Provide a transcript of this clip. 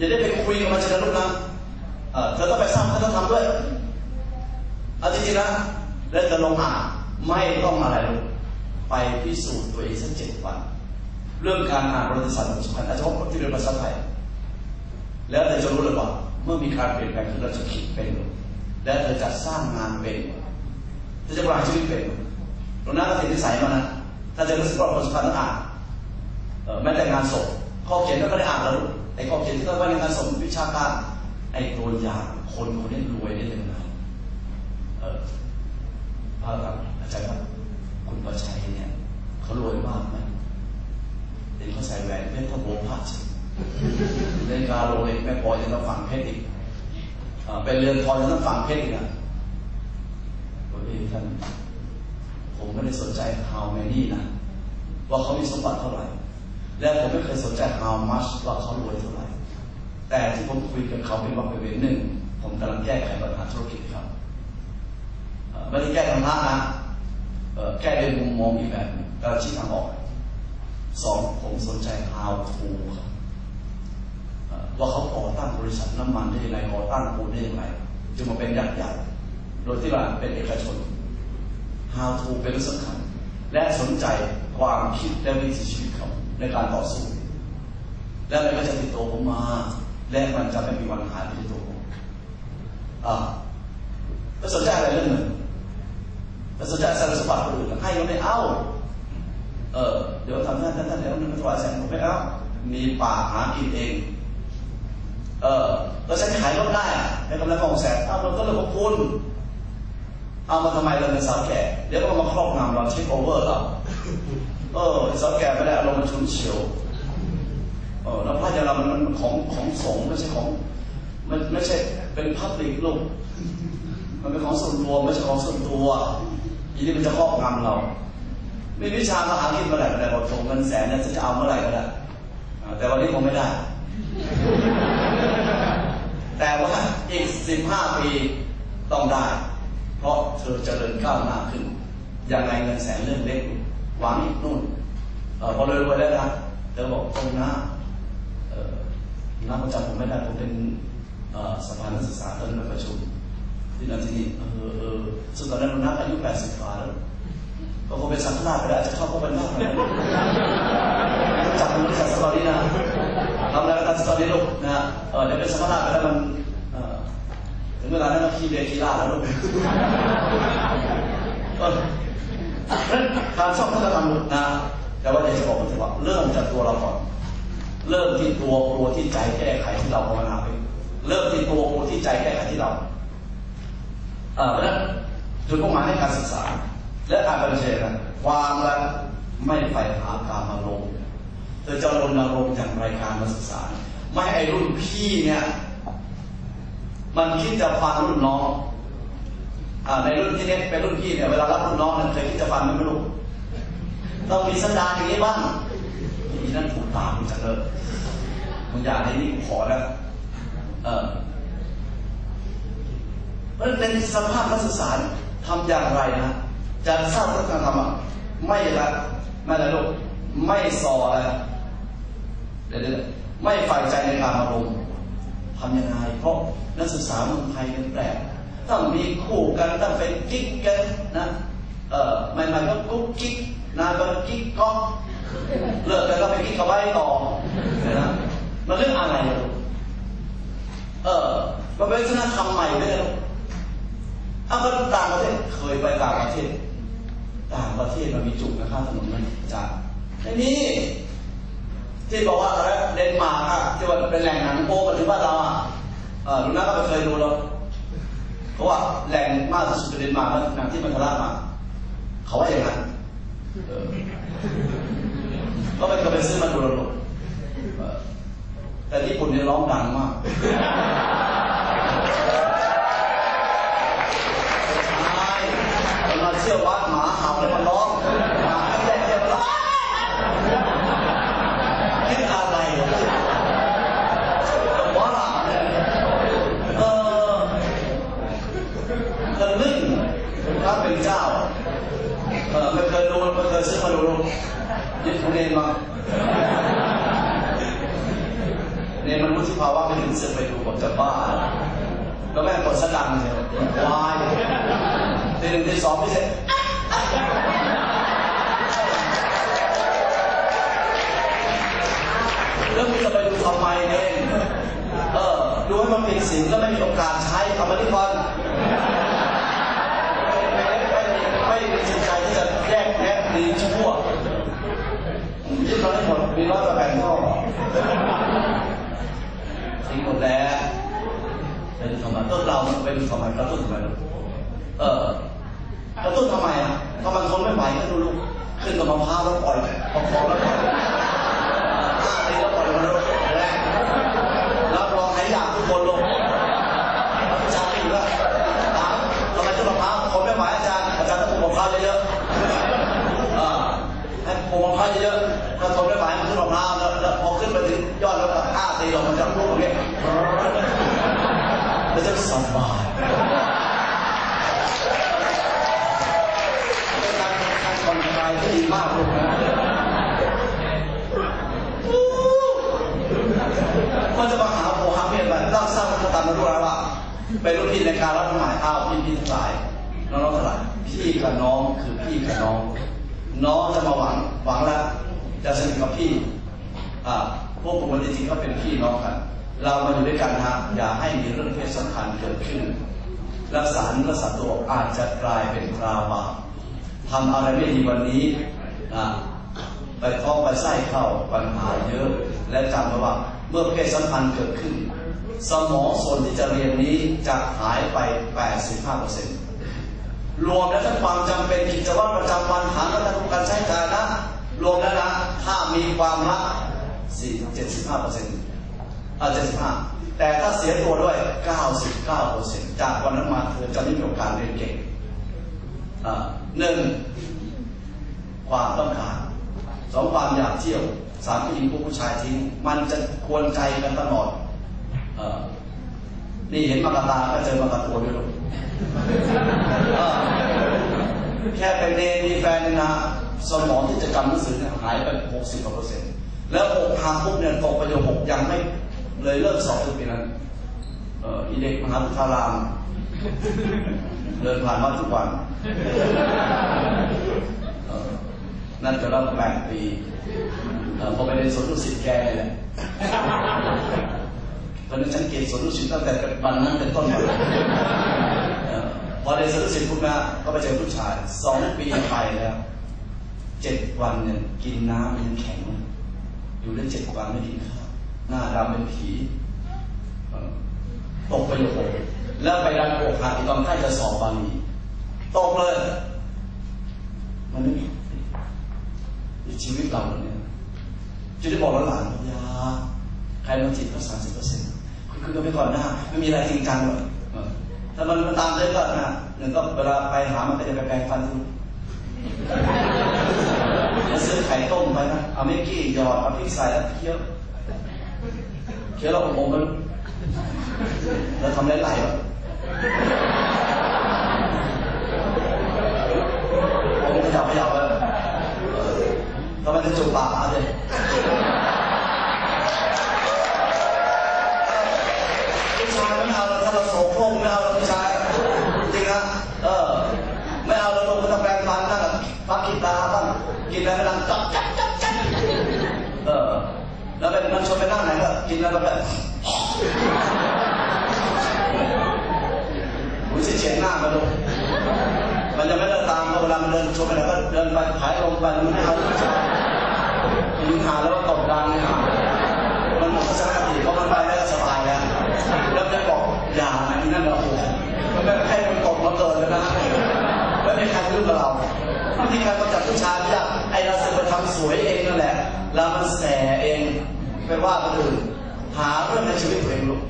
อย่าได้ไปคุยกับมันเชิญลูกนะเออเธอต้องไปสร้างพัฒนธรรมด้วยอาจริงๆนะแล้วจะลงอ่านไม่ต้องอะไรลูกไปพิสูจน์ตัวเองสักเจ็ดวัน เรื่องการอ่านประวัติศาสตร์สำคัญอาจจะพบที่เรียนภาษาไทยแล้วเธอจะรู้เลยว่าเมื่อมีการเปลี่ยนแปลงขึ้นเราจะคิดเป็น และเธอจะสร้างงานเป็นเธอจะบริหารชีวิตเป็นตรงนั้นก็ติดนิสัยมานะถ้าจะรู้สึกว่าคนสำคัญต้องอ่านแม้แต่งานศพข้อเขียนก็ไม่ได้อ่านแล้ว อ้ข้อเขียนที่เขาว่าในงานศพวิชาการ ไอ้ตัวอย่างคนคนนี้รวยได้ยังไงเออพระอาจารย์ครับคุณประชัยเนี่ยเขารวยมากไหมเห็นเขาใส่แหวนเพชรเขาโบพัดเล่นกาโรเลยแม่ปอยยังต้องฝังเพชรอีกเป็นเรือนทองยังต้องฝังเพชรอีกอะโอ้ยท่านผมไม่ได้สนใจ how many นะว่าเขามีสมบัติเท่าไหร่ และผมไม่เคยสนใจ how much ว่าเขารวยเท่าไหร่ แต่ที่ผมคุยกับเขาเป็นว่าเป็นเวนหนึ่ง ผมกำลังแก้ไขปัญหาธุรกิจครับไม่ได้แก้ทางพระนะแก้ด้วยมุมมองอีกแบบกำลังชี้ทางออกสองผมสนใจ how to ครับว่าเขาก่อตั้งบริษัทน้ำมันได้ยังไงก่อตั้งปูนได้ยังไงจึงมาเป็นยักษ์ใหญ่โดยที่ว่าเป็นเอกชน how to เป็นเรื่องสำคัญ และสนใจความคิดและวิถีชีวิตเขา ในการต่อสู้ และมันก็จะติดตัวผมมา และมันจะไม่มีวันหายไปที่ตัวผมอ่าแล้วสนใจอะไรเรื่องหนึ่งแล้วสนใจสารสมบัติคนอื่นให้ก็ไม่เอา เออ เดี๋ยวทำท่านท่านท่านเดี๋ยวมันถวายแสงผมไม่เอามีป่าหากินเอง เออเราใช้ขายรถได้ในกำลังของแสนเอาเราก็เรื่องของคุณ เอามาทำไมเราเป็นสาวแก่เดี๋ยวก็มาครอบงำเราเช็คโอเวอร์เราเออสาวแก่ไม่ได้อารมณ์มันชุนเฉียวเออแล้วพระเจ้าเรามันของของสงฆ์ไม่ใช่ของมันไม่ใช่เป็นพับลิกลูกมันเป็นของส่วนตัวไม่ใช่ของส่วนตัวอีนี่มันจะครอบงำเราไม่วิชามาหากินเมื่อไหร่ก็ได้บอกส่งเงินแสนเนี่ยจะเอาเมื่อไหร่ก็ได้แต่วันนี้คงไม่ได้ แต่ว่าอีกสิบห้าปีต้องได้ เพราะเธอเจริญก้าวหน้าขึ้นยังไงเงินแสนเรื่องเล็กหวังอีกนู่นอพอรวยๆแล้วนะเธอบอกตรงหน้าน้าประจำผมไม่ได้ผมเป็นสภานักศึกษาตอนนั้นประชุมที่นั่นที่นี่เออเออซึ่งตอนนั้นนักอายุแปดสิบกว่าแล้วก็คงเป็นสังฆราชไปแล้วจะเข้าพบเป็นมากเลยจับมือจับสตอรี่นะทำอะไรก็ตามสตอรี่ลูกนะเออเดี๋ยวเป็นสังฆราชไปแล้วมันถึงเวลานั้นก็ขี้เบียขี้ลาแล้วลูก การชอบพัฒนาลูกนะแต่ว่าอยากจะบอกมันว่าเริ่มจากตัวเราก่อน เริ่มที่ตัวกลัวที่ใจแก้ไขที่เราภาวนาไปเริ่มที่ตัวกลัวที่ใจแก้ไขที่เราเออแล้วจุดมุ่งหมายในการศึกษา และการปฏิเสธนะความรักไม่ไปหาการมาลงเธอจะรณรงค์อย่างไรการมาศึกษา ไม่ให้รุ่นพี่เนี่ยมันคิดจะฟังรุ่นน้องอในรุ่นที่เนี้เป็นรุ่นพี่เนี่ยเวลารับรุ่นน้องเนี่ยเคยคิดจะฟังไม่รู้ ต้องมีสัญญาอย่างนี้บ้างนี่นั่นถูกตามจังเลยมึงอยากให้นี่ขอแล้วเออเพราะในสภาพนักศึกษาทำอย่างไรนะจะสร้างวัฒนธรรมไม่ละไม่ละลูกไม่สออะไรเดี๋ยวไม่ฝ่ายใจในการอารมณ์ทำยังไงเพราะนักศึกษาเมืองไทยเป็นแปลกต้องมีคู่กันต้องเป็นกิ๊กกันนะเออใหม่ๆก็กุ๊กกิ๊ก นานก็กิ๊กก๊อกเลิกแล้วก็ไปกิ๊กกับไว้ต่อนะมันเรื่องอะไรเออมันเป็นวัฒนธรรมใหม่ไม่ได้เอาก็ต่างประเทศเคยไปต่างประเทศต่างประเทศมันมีจุกนะครับถนนมันจาไอ้นี่ที่บอกว่าอะไรเดนมาร์กอะที่ว่าเป็นแหล่งหนังโป๊กันที่บ้านเราอะเออลุงนัทก็ไปเคยดูแล้วเพราะว่าแหล่งมากที่สุดเป็นเดนมาร์กแหนังที่มันทะลักมาเขาว่าอย่างนั้น ก็ไปก็ไปซื้อมาดูแล้วแต่ญี่ปุ่นเนี่ยร้องดังมากใช่มาเชี่ยววัดหมาเห่าแล้วมันร้องหมาแค่เที่ยวร้องคิดอะไรว่าเออทะลึ่งพระเป็นเจ้าเออไม่เคยดูไม่เคยซื้อมาดูยึดของเนนมาเนนมันรู้ที่ ภาวะไม่ถึงเสือกไปดูผมจะบ้า แล้วแม่งกดสะดังเลยวายทีหนึ่งทีสองไม่เสร็จแล้วมึงจะไปดูทำไมเนี่ยเออ ดูให้มันเป็นสิงแล้วไม่มีโอกาสใช้ทำมาที่ก่อนไม่ไม่ไม่ไม่มีจิตใจที่จะแยกแยะดีชั่วยึดมาให้หมดมีร้อยกว่าแบ่งก็ ทิ้งหมดแล้วเป็นทำไมต้นเราเป็นทำไมกระตุ้นทำไมลูกเออกระตุ้นทำไมอะถ้ามันทนไม่ไหวก็ดูลูกขึ้นกับมะพร้าวแล้วปล่อยประคอแล้วปล่อยห้าทีแล้วปล่อยมันลงแรงรับรองหายอยากทุกคนลงอาจารย์อยู่แล้วถามทำไมต้นมะพร้าวทนไม่ไหวอาจารย์อาจารย์ต้องปลูกมะพร้าวเยอะๆอ่าให้ปลูกมะพร้าวเยอะๆ แล้วก็ห้าทีลงมันจะพุ่งอย่างเงี้ยแล้วจะสบายเป็นการการผ่อนคลายที่ดีมากลูกนะมันจะมาหาโมหะเมียนไปต้องสร้างพัฒนามาด้วว่าเป็นรุ่นพี่ในการรับหมายอ้าวพี่พี่ทั้งหลายน้องๆทั้งหลายพี่กับน้องคือพี่กับน้อง น้องจะมาหวังหวังแล้วจะสนิทกับพี่อ่า พวกผมจริงๆก็เป็นพี่น้องกัน เรามาอยู่ด้วยกันนะฮะอย่าให้มีเรื่องเพศสัมพันธ์เกิดขึ้น รักษาเนื้อสัตว์ตัวอาจจะกลายเป็นตราบาปทำอะไรไม่ดีวันนี้นะไปท้องไปไส้เข้าปัญหาเยอะ และจำไว้ว่าเมื่อเพศสัมพันธ์เกิดขึ้น สมองส่วนที่จะเรียนนี้จะหายไป 85%รวมแล้วทั้งความจำเป็นกิจวัตรประจำวันฐานวัฒนธรรมการใช้จ่ายนะ รวมแล้วนะ ถ้ามีความรัก 4 75เจ็ดสิบห้าเปอร์เซ็นต์อ่า75แต่ถ้าเสียตัวด้วย99เก้าเปอร์เซ็นต์จากวันนั้นมาเธอจะไม่มีโอกาสเรียนเก่งอ่าหนึ่งความต้องการสองความอยากเที่ยวสามผู้หญิงผู้ผู้ชายทิ้ง มันจะควรใจกันตลอดเออนี่เห็นมากระตาก็เจอมากระตัวด้วยลูกเออแค่เป็นเนมีแฟนนะสมองที่จะจำหนังสือหายไปหกสิบกว่าเปอร์เซ็นต์ แล้วอกหักปุ๊บเนี่ยตกประโยคหกยังไม่เลยเลิกสอบจนปีนั้นเอออีเด็กมหาวิทยาลามเดินผ่านมาทุกวันเออนั่นจะรับแปดปีเออพอไปเรียนสวนดุสิตแกเนี่ยแหละตอนนั้นฉันเกลียดสวนดุสิตตั้งแต่วันนั้นเป็นต้นมาเออพอเรียนสวนดุสิตปุ๊บนะก็ไปเจอผู้ชายสองปีไปแล้วเจ็ดวันเนี่ยกินน้ำมันยังแข็ง อยู่ได้เจ็ดวันไม่กินข้าวหน้าดำเป็นผีตกไประโยคหกแล้วไปดันอกหักอีกตอนใกล้จะสอบบาลีตกเลย มันไม่มีชีวิตเราเนี่ยจะได้บอกหลานยาใครมาจิตก็สามสิบเปอร์เซ็นต์คือก็ไปก่อนหน้า ไม่มีอะไรจริงจังหรอกเออถ้ามันมันตามได้ก็นะหนึ่งก็เวลาไปหามันก็จะไปแปลงฟันทุก แล้วซื้อไข่ต้มไปนะ เอาเมกกี้หยอด เอาพริกใส่แล้วเคี้ยวเคี้ยวแล้วอมๆมันแล้วทำไหลๆวะผมขยับขยับเลยทำไมถึงจุกปากมาเลยผู้ชายไม่เอาถ้าเราโสโครกไม่เอา เออ แล้วเป็นมันชวนไปนั่งไหนก็กินแล้วก็แบบหูสิเฉียงหน้ามาดูมันจะไม่เดินตามเวลามันเดินชวนไปแล้วก็เดินไปผายลงไปมันไม่เอาปัญหาแล้วก็ตบดังเนี่ย วิธีการกำจัดผู้ชายเนี่ะไอเราสึกไปทำสวยเองนั่นแหละแล้วมันแสเองไปว่าคนอื่นหาเรื่องในชีวิตตัวเองลูก